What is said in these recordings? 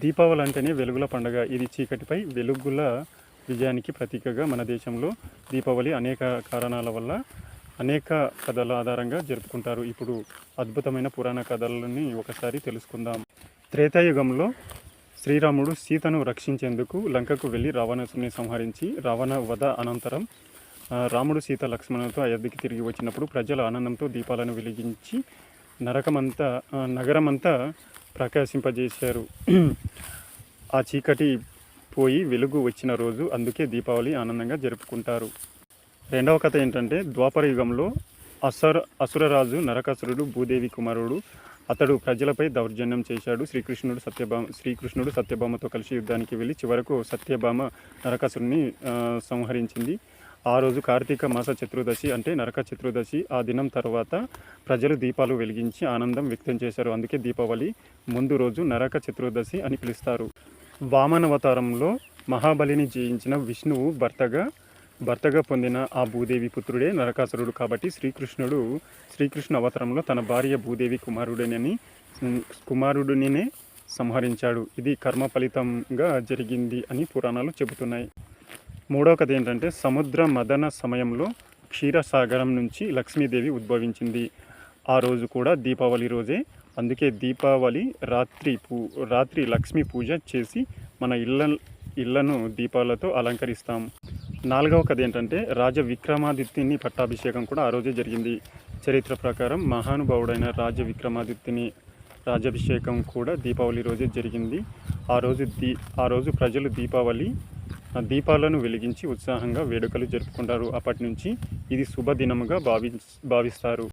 దీపావళి అంటేనే వెలుగుల పండుగ. ఇది చీకటిపై వెలుగుల విజయానికి ప్రతీకగా మన దేశంలో దీపావళి అనేక కారణాల వల్ల అనేక కథల ఆధారంగా జరుపుకుంటారు. ఇప్పుడు అద్భుతమైన పురాణ కథలని ఒకసారి తెలుసుకుందాం. త్రేతాయుగంలో శ్రీరాముడు సీతను రక్షించేందుకు లంకకు వెళ్ళి రావణాసుని సంహరించి రావణ వధ అనంతరం రాముడు సీత లక్ష్మణులతో అయోధ్యకి తిరిగి వచ్చినప్పుడు ప్రజల ఆనందంతో దీపాలను వెలిగించి నరకమంతా నగరమంతా ప్రకాశింపజేశారు ఆ చీకటి పోయి వెలుగు వచ్చిన రోజు అందుకే దీపావళి ఆనందంగా జరుపుకుంటారు. రెండవ కథ ఏంటంటే ద్వాపర యుగంలో అసర అసురరాజు నరకాసురుడు భూదేవి కుమారుడు అతడు ప్రజలపై దౌర్జన్యం చేశాడు. శ్రీకృష్ణుడు సత్యభామ శ్రీకృష్ణుడు సత్యభామతో కలిసి యుద్ధానికి వెళ్ళి చివరకు సత్యభామ నరకాసురుని సంహరించింది. ఆ రోజు కార్తీక మాస చతుర్దశి అంటే నరక చతుర్దశి. ఆ దినం తర్వాత ప్రజలు దీపాలు వెలిగించి ఆనందం వ్యక్తం చేశారు. అందుకే దీపావళి ముందు రోజు నరక చతుర్దశి అని పిలుస్తారు. వామనవతారంలో మహాబలిని జయించిన విష్ణువు భర్తగా భర్తగా పొందిన ఆ భూదేవి పుత్రుడే నరకాసురుడు కాబట్టి శ్రీకృష్ణుడు శ్రీకృష్ణ అవతారంలో తన భార్య భూదేవి కుమారుడినని కుమారుడినే సంహరించాడు. ఇది కర్మ ఫలితంగా జరిగింది అని పురాణాలు చెబుతున్నాయి. మూడో కథ ఏంటంటే సముద్ర మదన సమయంలో క్షీరసాగరం నుంచి లక్ష్మీదేవి ఉద్భవించింది. ఆ రోజు కూడా దీపావళి రోజే. అందుకే దీపావళి రాత్రి పూ రాత్రి లక్ష్మీ పూజ చేసి మన ఇళ్ళ ఇళ్ళను దీపాలతో అలంకరిస్తాం. నాలుగవ కథ ఏంటంటే రాజ విక్రమాదిత్యుని పట్టాభిషేకం కూడా ఆ రోజే జరిగింది. చరిత్ర ప్రకారం మహానుభావుడైన రాజ విక్రమాదిత్యుని రాజాభిషేకం కూడా దీపావళి రోజే జరిగింది. ఆ రోజు దీ ఆ రోజు ప్రజలు దీపావళి దీపాలను వెలిగించి ఉత్సాహంగా వేడుకలు జరుపుకుంటారు. అప్పటి నుంచి ఇది శుభదినముగా భావి భావిస్తారు.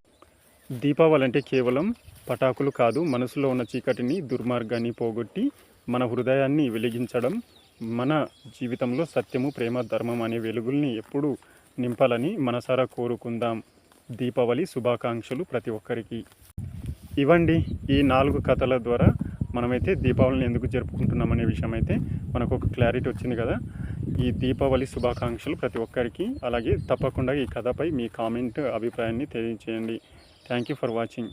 దీపావళి అంటే కేవలం పటాకులు కాదు మనసులో ఉన్న చీకటిని దుర్మార్గాన్ని పోగొట్టి మన హృదయాన్ని వెలిగించడం మన జీవితంలో సత్యము ప్రేమ ధర్మం అనే వెలుగుల్ని ఎప్పుడూ నింపాలని మనసారా కోరుకుందాం. దీపావళి శుభాకాంక్షలు ప్రతి ఒక్కరికి. ఇవ్వండి ఈ నాలుగు కథల ద్వారా మనమైతే దీపావళిని ఎందుకు జరుపుకుంటున్నాం అనే విషయం అయితే మనకు ఒక క్లారిటీ వచ్చింది కదా. ఈ దీపావళి శుభాకాంక్షలు ప్రతి ఒక్కరికి. అలాగే తప్పకుండా ఈ కథపై మీ కామెంట్ అభిప్రాయాన్ని తెలియజేయండి థ్యాంక్ యూ ఫర్ వాచింగ్